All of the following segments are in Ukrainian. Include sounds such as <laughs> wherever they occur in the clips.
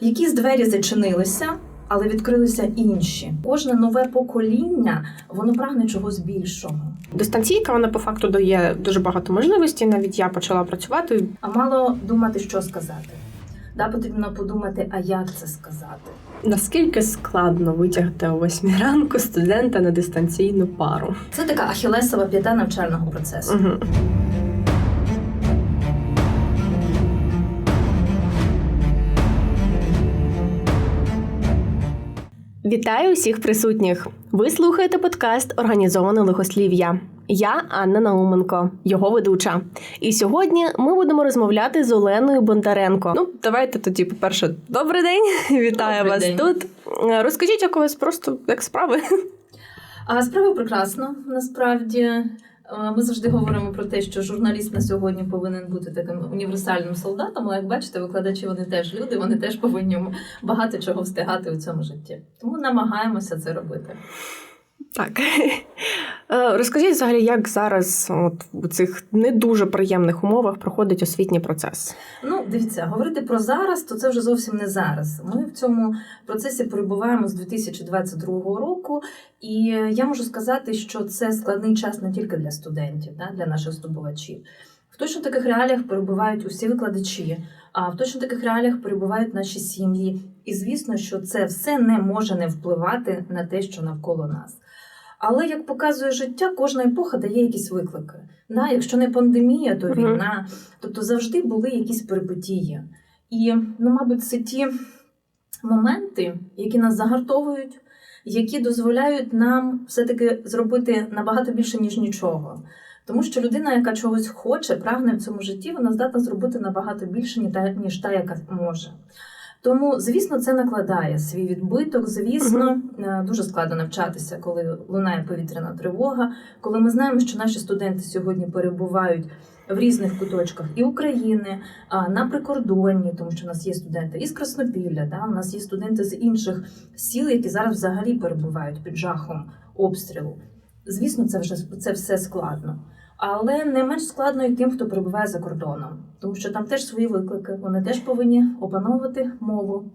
Якісь двері зачинилися, але відкрилися інші. Кожне нове покоління воно прагне чогось більшого. Дистанційка вона по факту дає дуже багато можливостей. Навіть я почала працювати. А мало думати, що сказати. Да, потрібно подумати, а як це сказати. Наскільки складно витягти о 8 ранку студента на дистанційну пару? Це така ахілесова п'ята навчального процесу. Угу. Вітаю усіх присутніх! Ви слухаєте подкаст Організоване лихослів'я. Я Анна Науменко, його ведуча. І сьогодні ми будемо розмовляти з Оленою Бондаренко. Ну, давайте тоді, по-перше, добрий день. <laughs> Вітаю Добрий вас день. тут. Розкажіть як у вас просто як справи. А справа прекрасно. Насправді ми завжди говоримо про те, що журналіст на сьогодні повинен бути таким універсальним солдатом. Але як бачите, викладачі вони теж люди, вони теж повинні багато чого встигати у цьому житті. Тому намагаємося це робити. Так. <laughs> Е, Розкажіть взагалі, як зараз от, у цих не дуже приємних умовах проходить освітній процес? Ну, дивіться, говорити про зараз, то це вже зовсім не зараз. Ми в цьому процесі перебуваємо з 2022 року, і я можу сказати, що це складний час не тільки для студентів, для наших здобувачів. В точно таких реаліях перебувають усі викладачі, а в точно таких реаліях перебувають наші сім'ї. І звісно, що це все не може не впливати на те, що навколо нас. Але як показує життя, кожна епоха дає якісь виклики. Да, якщо не пандемія, то війна. Тобто завжди були якісь перипетії. І, ну, мабуть, це ті моменти, які нас загартовують, які дозволяють нам все-таки зробити набагато більше, ніж нічого. Тому що людина, яка чогось хоче, прагне в цьому житті, вона здатна зробити набагато більше, ніж та, яка може. Тому, звісно, це накладає свій відбиток. Звісно, е, дуже складно навчатися, коли лунає повітряна тривога, коли ми знаємо, що наші студенти сьогодні перебувають в різних куточках і України, а, на прикордонні, тому що у нас є студенти із Краснопілля, да, у нас є студенти з інших сіл, які зараз взагалі перебувають під жахом обстрілу. Звісно, це вже це все складно. Але не менш складно і тим, хто перебуває за кордоном, тому що там теж свої виклики. Вони теж повинні опановувати мову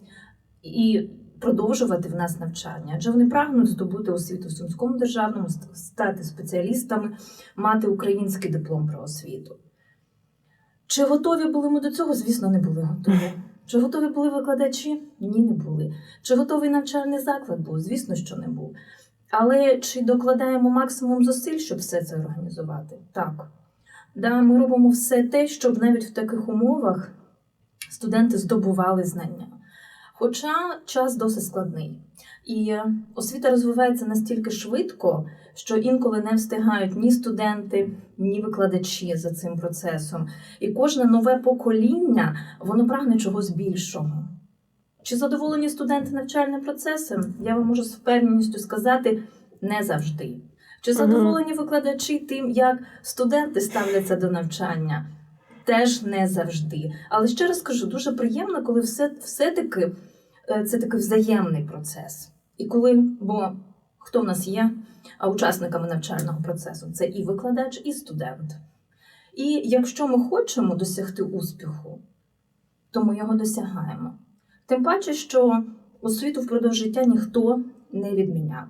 і продовжувати в нас навчання. Адже вони прагнуть здобути освіту в Сумському державному, стати спеціалістами, мати український диплом про освіту. Чи готові були ми до цього? Звісно, не були готові. Чи готові були викладачі? Ні, не були. Чи готовий навчальний заклад був? Звісно, що не був. Але чи докладаємо максимум зусиль, щоб все це організувати? Так. Да, ми робимо все те, щоб навіть в таких умовах студенти здобували знання. Хоча час досить складний. І е, освіта розвивається настільки швидко, що інколи не встигають ні студенти, ні викладачі за цим процесом. І кожне нове покоління воно прагне чогось більшого. Чи задоволені студенти навчальним процесом? Я вам можу з впевненістю сказати не завжди. Чи задоволені викладачі тим, як студенти ставляться до навчання? Теж не завжди. Але ще раз кажу, дуже приємно, коли все, все-таки е, це такий взаємний процес. І коли, бо хто в нас є учасниками навчального процесу? Це і викладач, і студент. І якщо ми хочемо досягти успіху, то ми його досягаємо. Тим паче, що освіту впродовж життя ніхто не відміняв.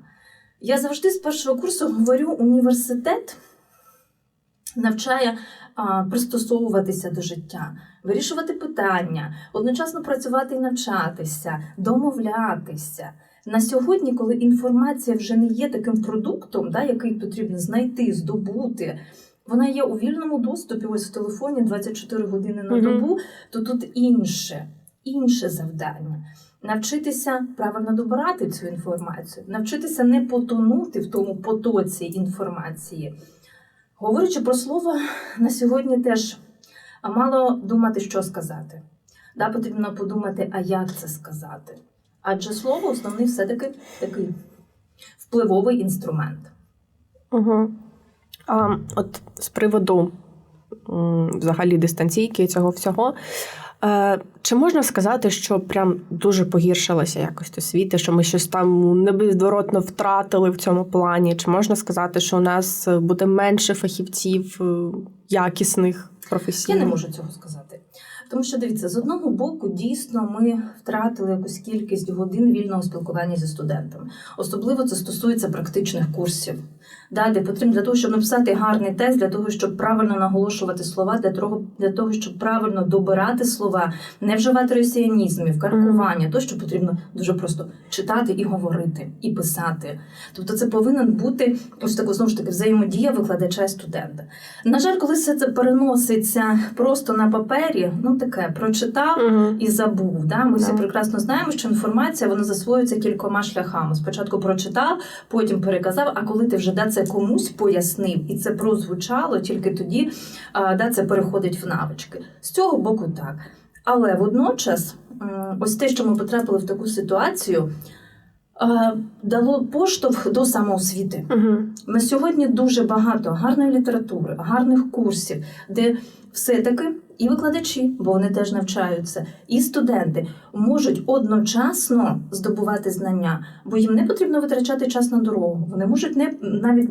Я завжди з першого курсу говорю, університет навчає а, пристосовуватися до життя, вирішувати питання, одночасно працювати і навчатися, домовлятися. На сьогодні, коли інформація вже не є таким продуктом, да, який потрібно знайти, здобути, вона є у вільному доступі, ось в телефоні 24 години на добу, то тут інше, інше завдання. Навчитися правильно добирати цю інформацію, навчитися не потонути в тому потоці інформації. Говорячи про слово, на сьогодні теж мало думати, що сказати. Да, потрібно подумати, а як це сказати. Адже слово основний все-таки такий впливовий інструмент. Угу. А, от з приводу взагалі дистанційки цього всього. Е, чи можна сказати, що прям дуже погіршилася якось освіта, що ми щось там небезворотно втратили в цьому плані? Чи можна сказати, що у нас буде менше фахівців якісних професійних? Я не можу цього сказати. Тому що дивіться, з одного боку, дійсно, ми втратили якусь кількість годин вільного спілкування зі студентами. Особливо це стосується практичних курсів, да, де потрібно для того, щоб написати гарний тест, для того, щоб правильно наголошувати слова, для того, для того, щоб правильно добирати слова, не вживати росіянізмів, каркування, то що потрібно дуже просто читати і говорити, і писати. Тобто, це повинен бути ось таку знову ж таки взаємодія викладача і студента. На жаль, коли все це переноситься просто на папері, ну таке прочитав Угу. і забув. Да? Ми всі прекрасно знаємо, що інформація вона засвоюється кількома шляхами. Спочатку прочитав, потім переказав. А коли ти вже да, це комусь пояснив, і це прозвучало, тільки тоді а, да, це переходить в навички. З цього боку так. Але водночас, ось те, що ми потрапили в таку ситуацію, дало поштовх до самоосвіти. Угу. На сьогодні дуже багато гарної літератури, гарних курсів, де все-таки і викладачі, бо вони теж навчаються, і студенти можуть одночасно здобувати знання, бо їм не потрібно витрачати час на дорогу. Вони можуть не навіть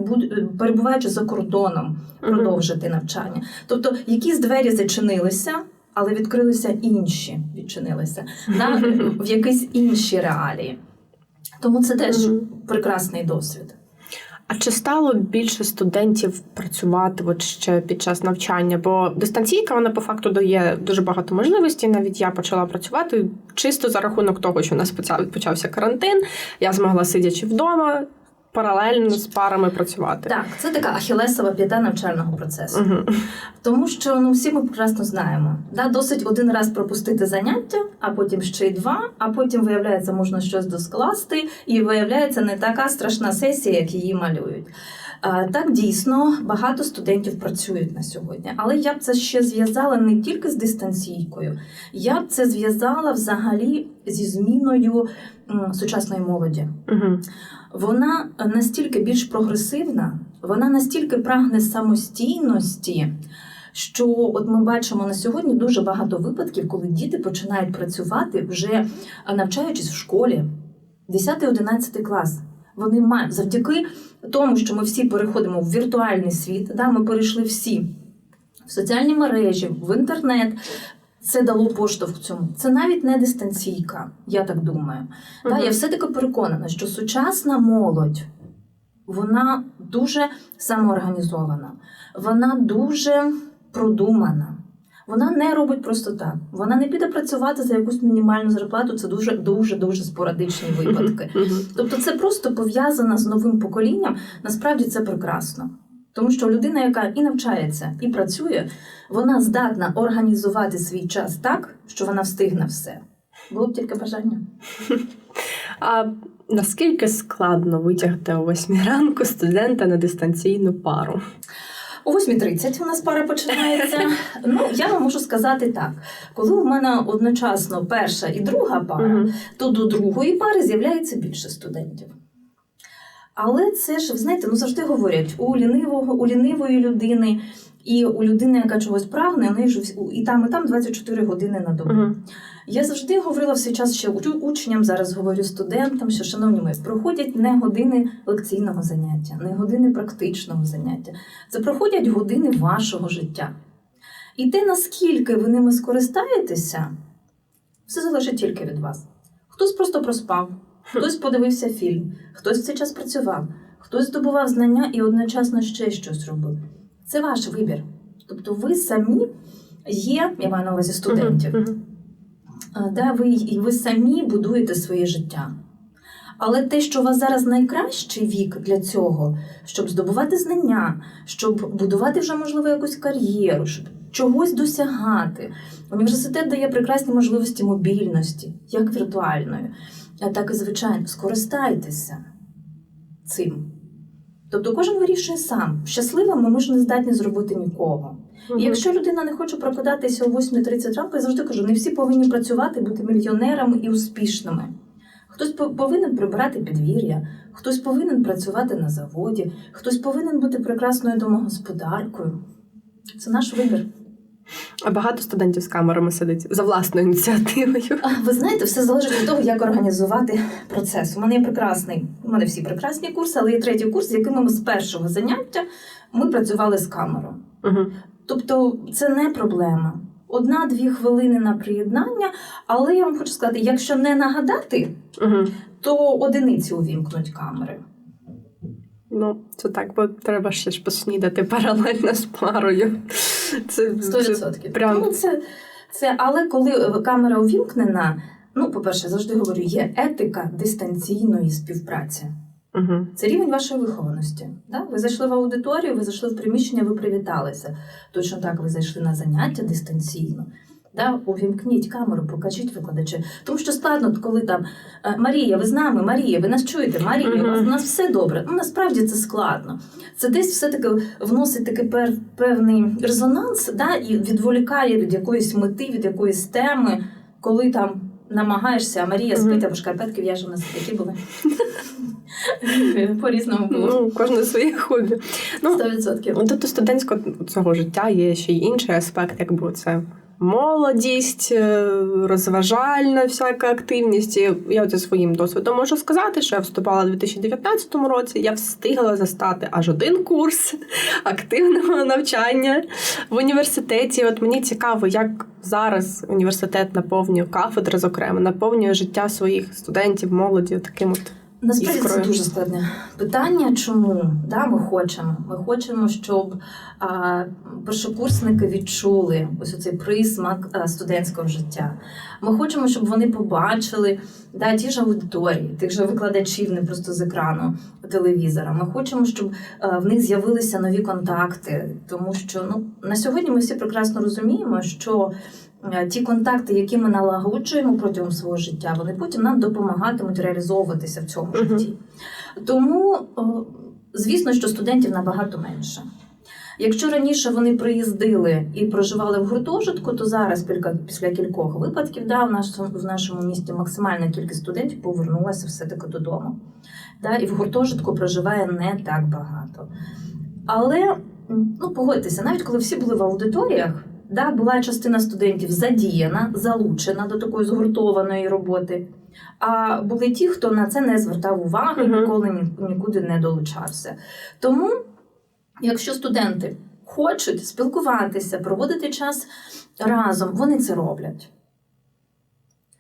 перебуваючи за кордоном, продовжити навчання. Тобто, якісь двері зачинилися. Але відкрилися інші, відчинилися на <laughs> в якісь інші реалії. Тому це теж прекрасний досвід. А чи стало більше студентів працювати от ще під час навчання? Бо дистанційка вона по факту дає дуже багато можливостей. Навіть я почала працювати чисто за рахунок того, що у нас почав- почався карантин. Я змогла сидячи вдома паралельно з парами працювати. Так, це така ахілесова п'ята навчального процесу. Угу. Тому що ну всі ми прекрасно знаємо, да, досить один раз пропустити заняття, а потім ще й два, а потім виявляється, можна щось доскласти, і виявляється не така страшна сесія, як її малюють. А, Так, дійсно, багато студентів працюють на сьогодні, але я б це ще зв'язала не тільки з дистанційкою, я б це зв'язала взагалі зі зміною сучасної молоді. Угу. Вона настільки більш прогресивна, вона настільки прагне самостійності, що от ми бачимо на сьогодні дуже багато випадків, коли діти починають працювати вже навчаючись в школі, 10-11 клас. Вони мають завдяки тому, що ми всі переходимо в віртуальний світ, да, ми перейшли всі в соціальні мережі, в інтернет. Це дало поштовх цьому. Це навіть не дистанційка, я так думаю. Та, Мгм. я все-таки переконана, що сучасна молодь вона дуже самоорганізована, вона дуже продумана. Вона не робить просто так. Вона не піде працювати за якусь мінімальну зарплату. Це дуже дуже дуже спорадичні випадки. Тобто, це просто пов'язано з новим поколінням. Насправді це прекрасно. Тому що людина, яка і навчається, і працює, вона здатна організувати свій час так, що вона встигне все. Було б тільки бажання. <laughs> А наскільки складно витягти о 8 ранку студента на дистанційну пару? О 8.30 у нас пара починається. <laughs> Ну, я вам можу сказати так: коли у мене одночасно перша і друга пара, то до другої пари з'являється більше студентів. Але це ж, знаєте, ну завжди говорять, у лінивого, у лінивої людини і у людини, яка чогось прагне, неї ж і там, і там 24 години на добу. Мгм. Я завжди говорила в свій час ще учням, зараз говорю студентам, що, шановні мої, проходять не години лекційного заняття, не години практичного заняття. Це проходять години вашого життя. І те, наскільки ви ними скористаєтеся, все залежить тільки від вас. Хтось просто проспав, хтось подивився фільм, хтось в цей час працював, хтось здобував знання і одночасно ще щось робив. Це ваш вибір. Тобто ви самі є, я маю на увазі студентів. Да, ви, ви самі будуєте своє життя. Але те, що у вас зараз найкращий вік для цього, щоб здобувати знання, щоб будувати вже, можливо, якусь кар'єру, щоб чогось досягати. Університет дає прекрасні можливості мобільності, як віртуальної, так і звичайно, скористайтеся цим. Тобто кожен вирішує сам. Щасливими ми ж не здатні зробити нікого. І якщо людина не хоче прокидатися о 8.30 ранку, я завжди кажу, не всі повинні працювати, бути мільйонерами і успішними. Хтось по- повинен прибирати підвір'я, хтось повинен працювати на заводі, хтось повинен бути прекрасною домогосподаркою. Це наш вибір. А багато студентів з камерами сидить за власною ініціативою. А, Ви знаєте, все залежить від того, як організувати процес. У мене є прекрасний, у мене всі прекрасні курси, але є третій курс, з яким ми з першого заняття ми працювали з камерою. Угу. Тобто це не проблема. одна-дві хвилини на приєднання. Але я вам хочу сказати, якщо не нагадати, Угу. то одиниці увімкнуть камери. Ну, це так, бо треба ще ж поснідати паралельно з парою. Це, це прям- Ну, це, це, але коли е, камера увімкнена, ну, по-перше, завжди говорю, є етика дистанційної співпраці. Угу. Це рівень вашої вихованості. Да? Ви зайшли в аудиторію, ви зайшли в приміщення, ви привіталися. Точно так, ви зайшли на заняття дистанційно. Да? Увімкніть камеру, покажіть викладачі. Тому що складно, коли там е, Марія, ви з нами, Марія, ви нас чуєте, Марія, у нас, у нас все добре. Ну насправді це складно. Це десь все-таки вносить такий пер, певний резонанс да? і відволікає від якоїсь мети, від якоїсь теми, коли там намагаєшся, а Марія Мгм. спить, або шкарпетки в'яже, у нас такі були. <laughs> По-різному було. Ну, кожне своє хобі. Ну, Сто відсотків. Ну, Тобто студентського цього життя є ще й інший аспект, якби це молодість, е, розважальна всяка активність. Я от своїм досвідом можу сказати, що я вступала у 2019 році, я встигла застати аж один курс <laughs> активного навчання в університеті. От мені цікаво, як зараз університет наповнює кафедри, зокрема, наповнює життя своїх студентів, молоді таким от. Насправді це дуже складне питання. Чому да, ми хочемо? Ми хочемо, щоб а, першокурсники відчули ось цей присмак а, студентського життя. Ми хочемо, щоб вони побачили да, ті ж аудиторії, тих же викладачів, не просто з екрану телевізора. Ми хочемо, щоб а, в них з'явилися нові контакти, тому що ну на сьогодні ми всі прекрасно розуміємо, що ті контакти, які ми налагоджуємо протягом свого життя, вони потім нам допомагатимуть реалізовуватися в цьому Мгм. житті. Тому, звісно, що студентів набагато менше. Якщо раніше вони приїздили і проживали в гуртожитку, то зараз після кількох випадків да, в, нашому, в нашому місті максимальна кількість студентів повернулася все-таки додому. Да, і в гуртожитку проживає не так багато. Але ну, погодьтеся, навіть коли всі були в аудиторіях, да, була частина студентів задіяна, залучена до такої згуртованої роботи. А були ті, хто на це не звертав уваги, ніколи нікуди не долучався. Тому, якщо студенти хочуть спілкуватися, проводити час разом, вони це роблять.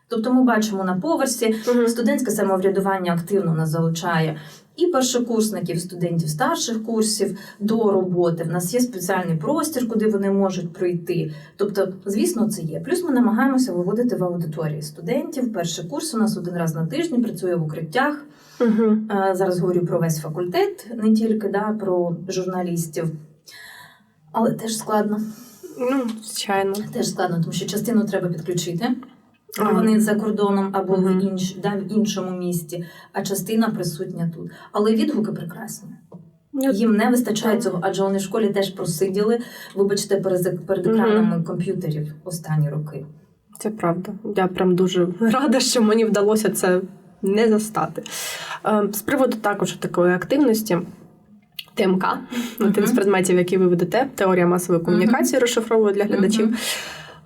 Тобто ми бачимо на поверсі, Студентське самоврядування активно нас залучає і першокурсників, студентів старших курсів до роботи. В нас є спеціальний простір, куди вони можуть прийти. Тобто, звісно, це є. Плюс ми намагаємося виводити в аудиторії студентів. Перший курс у нас один раз на тиждень працює в укриттях. Угу. Зараз говорю про весь факультет, не тільки да, про журналістів. Але теж складно. Ну, звичайно. Теж складно, тому що частину треба підключити. Вони за кордоном або в, інш, да, в іншому місті, а частина присутня тут. Але відгуки прекрасні. Ну, Їм не вистачає цього, адже вони в школі теж просиділи, вибачте, перед, перед екранами комп'ютерів останні роки. Це правда. Я прям дуже рада, що мені вдалося це не застати. Е, З приводу також такої активності. ТМК, один з предметів, які ви ведете, теорія масової комунікації, розшифровую для глядачів. Мгм.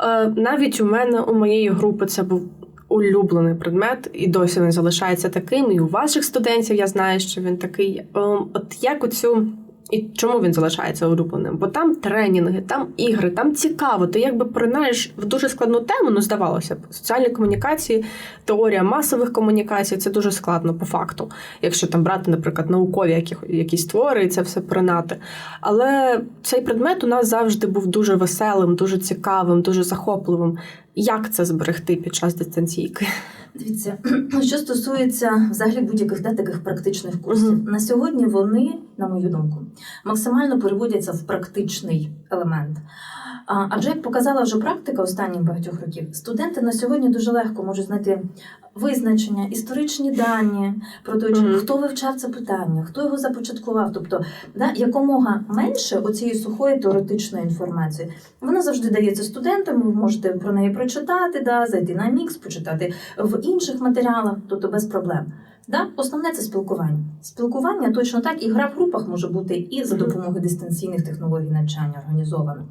Е, Навіть у мене, у моєї групи, це був улюблений предмет, і досі він залишається таким. І у ваших студентів я знаю, що він такий. Е, От як оцю. І чому він залишається улюбленим? Бо там тренінги, там ігри, там цікаво. Ти якби поринаєш в дуже складну тему, ну здавалося б, соціальні комунікації, теорія масових комунікацій це дуже складно по факту. Якщо там брати, наприклад, наукові які, якісь твори і це все поринати. Але цей предмет у нас завжди був дуже веселим, дуже цікавим, дуже захопливим. Як це зберегти під час дистанційки? Дивіться, <clears throat> що стосується взагалі будь-яких да, таких практичних курсів, Мгм. на сьогодні вони, на мою думку, максимально переводяться в практичний елемент. Адже як показала вже практика останніх багатьох років, студенти на сьогодні дуже легко можуть знайти визначення, історичні дані про те, Мгм. хто вивчав це питання, хто його започаткував. Тобто, да, якомога менше оцієї сухої теоретичної інформації. Вона завжди дається студентам. Ви можете про неї прочитати, да, зайти на мікс, почитати в інших матеріалах, тобто без проблем. Да? Основне це спілкування. Спілкування точно так, і гра в групах може бути і за допомогою дистанційних технологій навчання організована.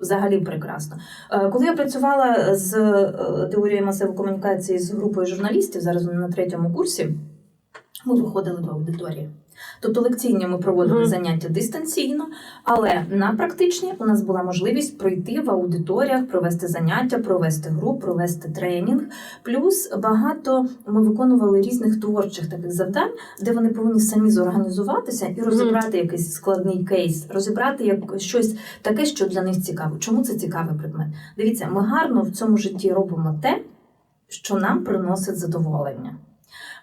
Взагалі прекрасно. Е, Коли я працювала з е, теорією масової комунікації з групою журналістів, зараз вони на третьому курсі, ми виходили в аудиторії. Тобто лекційні ми проводили Мгм. заняття дистанційно, але на практичні у нас була можливість пройти в аудиторіях, провести заняття, провести гру, провести тренінг. Плюс багато ми виконували різних творчих таких завдань, де вони повинні самі зорганізуватися і розібрати якийсь складний кейс, розібрати як щось таке, що для них цікаво. Чому це цікавий предмет? Дивіться, ми гарно в цьому житті робимо те, що нам приносить задоволення.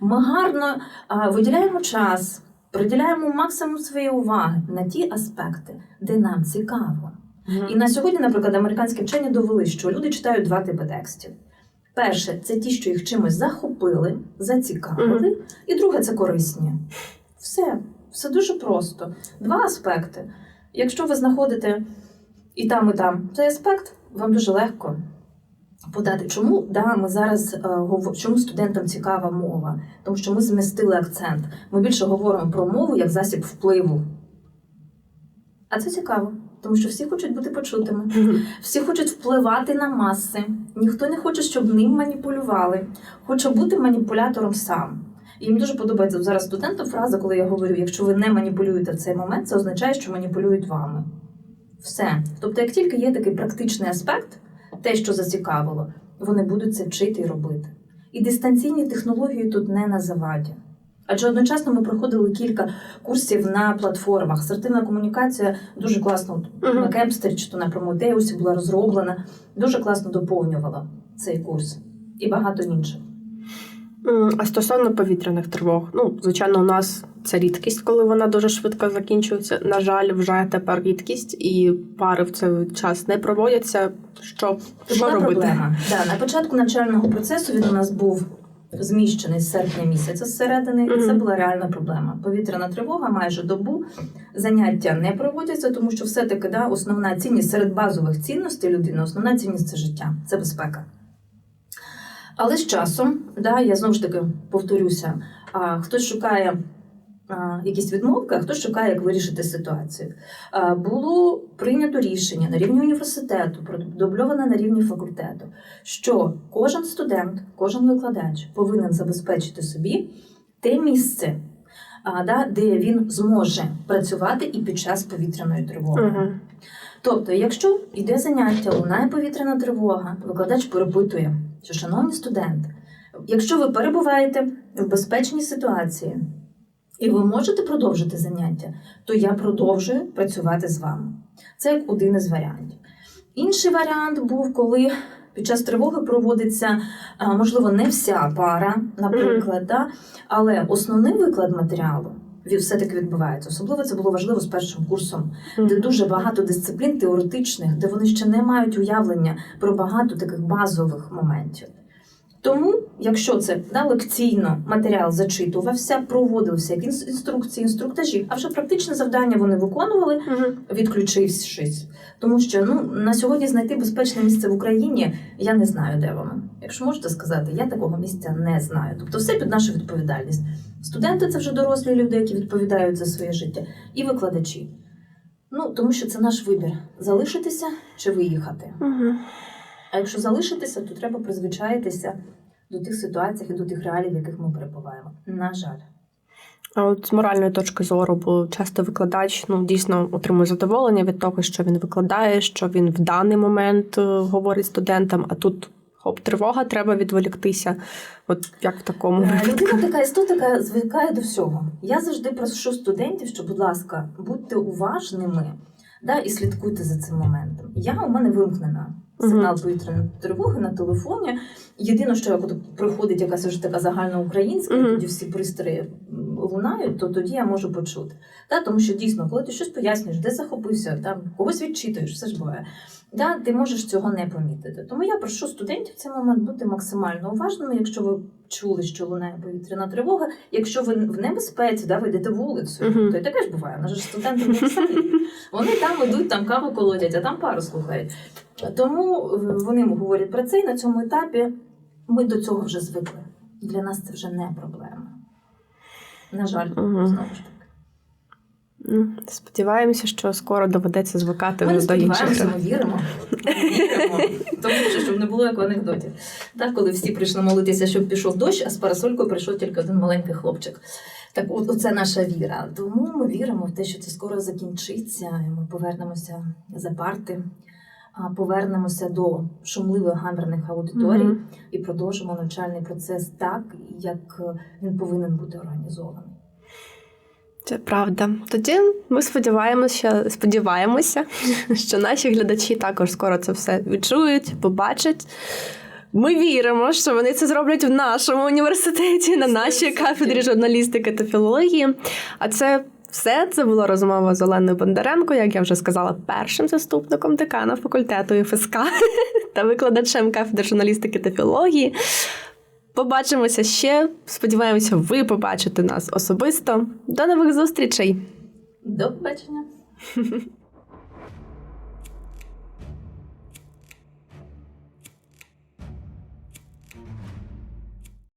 Ми гарно а, виділяємо час, приділяємо максимум своєї уваги на ті аспекти, де нам цікаво. І на сьогодні, наприклад, американські вчені довели, що люди читають два типи текстів. Перше це ті, що їх чимось захопили, зацікавили, і друге це корисні. Все, все дуже просто. Два аспекти. Якщо ви знаходите і там, і там цей аспект, вам дуже легко подати. Чому да, ми зараз е, чому студентам цікава мова? Тому що ми змістили акцент. Ми більше говоримо про мову як засіб впливу. А це цікаво, тому що всі хочуть бути почутими. Всі хочуть впливати на маси. Ніхто не хоче, щоб ним маніпулювали. Хоче бути маніпулятором сам. І їм дуже подобається зараз студентам фраза, коли я говорю: якщо ви не маніпулюєте в цей момент, це означає, що маніпулюють вами. Все. Тобто, як тільки є такий практичний аспект, те, що зацікавило, вони будуть це вчити і робити. І дистанційні технології тут не на заваді. Адже одночасно ми проходили кілька курсів на платформах. Асертивна комунікація дуже класно Мгм. на Кемстері чи то на Промодеусі була розроблена, дуже класно доповнювала цей курс і багато інших. А стосовно повітряних тривог, ну звичайно, у нас це рідкість, коли вона дуже швидко закінчується. На жаль, вже тепер рідкість, і пари в цей час не проводяться. Що, що робити? проблема. Да, на початку навчального процесу він у нас був зміщений з серпня місяця зсередини, і це була реальна проблема. Повітряна тривога майже добу. Заняття не проводяться, тому що все-таки да, основна цінність серед базових цінностей людини, основна цінність це життя, це безпека. Але з часом, да, я знову ж таки повторюся, а, хтось шукає якісь відмовки, а хтось шукає, як вирішити ситуацію. Було прийнято рішення на рівні університету, продубльоване на рівні факультету, що кожен студент, кожен викладач повинен забезпечити собі те місце, да, де він зможе працювати і під час повітряної тривоги. Мгм. Тобто, якщо йде заняття, лунає повітряна тривога, викладач перепитує, що, шановні студенти, якщо ви перебуваєте в безпечній ситуації і ви можете продовжити заняття, то я продовжую працювати з вами. Це як один із варіантів. Інший варіант був, коли під час тривоги проводиться, можливо, не вся пара, наприклад, да, але основний виклад матеріалу він все-таки відбувається. Особливо це було важливо з першим курсом де дуже багато дисциплін теоретичних, де вони ще не мають уявлення про багато таких базових моментів. Тому, якщо це да, лекційно матеріал зачитувався, проводився як інструкції, інструктажі, а вже практичне завдання вони виконували, Мгм. відключившись. Тому що ну, на сьогодні знайти безпечне місце в Україні я не знаю, де воно. Якщо можете сказати, я такого місця не знаю. Тобто все під нашу відповідальність. Студенти це вже дорослі люди, які відповідають за своє життя, і викладачі. Ну, тому що це наш вибір залишитися чи виїхати. Мгм. А якщо залишитися, то треба призвичаїтися до тих ситуацій і до тих реалій, в яких ми перебуваємо. На жаль. А от з моральної точки зору, бо часто викладач ну дійсно отримує задоволення від того, що він викладає, що він в даний момент е, говорить студентам, а тут хоп, тривога, треба відволіктися. От як в такому Е, випадку. Людина така істота, яка звикає до всього. Я завжди прошу студентів, що, будь ласка, будьте уважними да, і слідкуйте за цим моментом. Я у мене вимкнена сигнал повітряної тривоги на телефоні. Єдине, що як приходить якась вже така загальноукраїнська, і тоді всі пристрої лунають, то тоді я можу почути. Да, тому що дійсно, коли ти щось пояснюєш, де захопився, там когось відчитуєш, все ж буває. Да, ти можеш цього не помітити. Тому я прошу студентів в цей момент бути максимально уважними, якщо ви чули, що лунає повітряна тривога. Якщо ви в небезпеці, да, ви йдете вулицею, Мгм. то й таке ж буває. Же ж студенти не. Вони там ідуть, там каву колотять, а там пару слухають. Тому е, вони говорять про це, і на цьому етапі ми до цього вже звикли. Для нас це вже не проблема. На жаль, Мгм. знову ж таки. Ну, Сподіваємося, що скоро доведеться звикати Ми до інших. сподіваємося, ми віримо. Віримо. Тому що щоб не було як в анекдоті. Так, коли всі прийшли молитися, щоб пішов дощ, а з парасолькою прийшов тільки один маленький хлопчик. Так, от оце наша віра. Тому ми віримо в те, що це скоро закінчиться, і ми повернемося за парти, повернемося до шумливих гамерних аудиторій Мгм. і продовжимо навчальний процес так, як е, він повинен бути організований. Це правда. Тоді ми сподіваємося, сподіваємося, <laughs> що наші глядачі також скоро це все відчують, побачать. Ми віримо, що вони це зроблять в нашому університеті, на нашій кафедрі журналістики та філології. А це все це була розмова з Оленою Бондаренко, як я вже сказала, першим заступником декана факультету ФСК <laughs> та викладачем кафедри журналістики та філології. Побачимося ще. Сподіваємося, ви побачите нас особисто. До нових зустрічей! До побачення! <laughs>